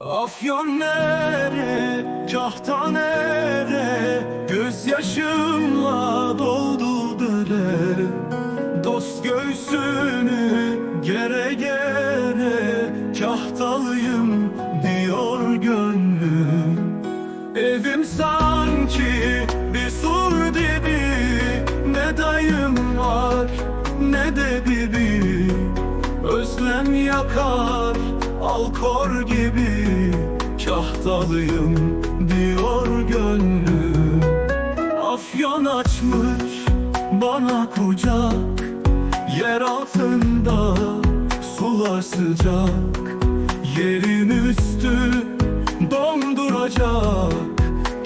Afyon nere, kahta nere Gözyaşımla doldu dere. Dost göğsünü gere gere Kahtalıyım diyor gönlüm. Evim sanki bir sur dibi Ne dayım var ne de bibi Özlem yakar al kor gibi Kahtalıyım diyor gönlüm. Afyon açmış bana kucak Yer altında sular sıcak. Yerin üstü donduracak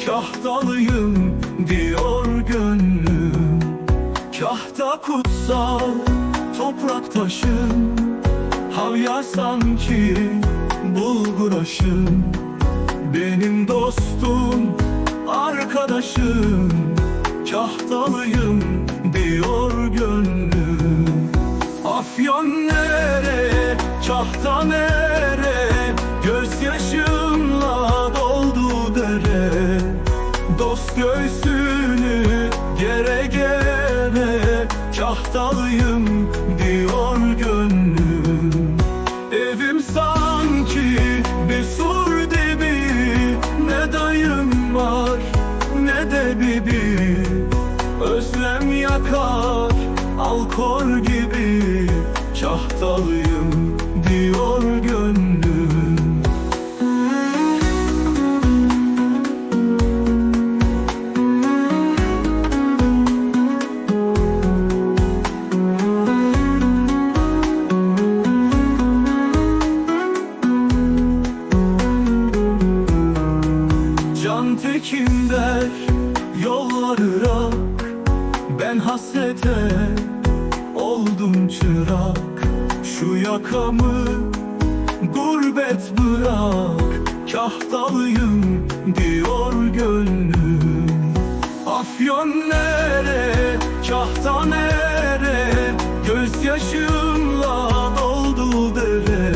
Kahtalıyım diyor gönlüm. Kahta kutsal toprak taşın Havya sanki bulgur aşın Benim dostum, arkadaşım. Kahtalıyım diyor gönlüm. Afyon nere, kahta nere? Gözyaşımla doldu dere. Dost göğsünü gere gere Kahtalıyım sanki bir sur dibi Ne dayım var ne de bibi. Özlem yakar al kor gibi Kahtalıyım Can tekin der yollar ırak Ben hasrete oldum çırak. Şu yakamı gurbet bırak. Kahtalıyım diyor gönlüm. Afyon nere, kahta nere? Gözyaşımla doldu dere.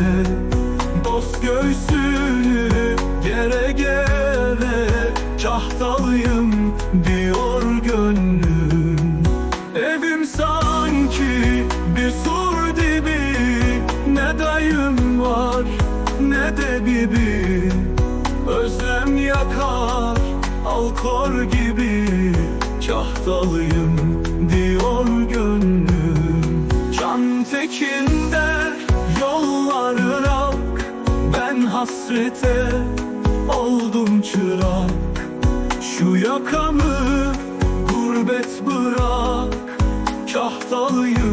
Dost göğsünü gere gere Kahtalıyım diyor gönlüm. Evim sanki bir sur dibi. Ne dayım var ne de bibi. Özlem yakar al kor gibi. Kahtalıyım diyor gönlüm. Can tekin der yollar ırak Ben hasrete oldum çırak yakamı gurbet bırak Kahtalıyım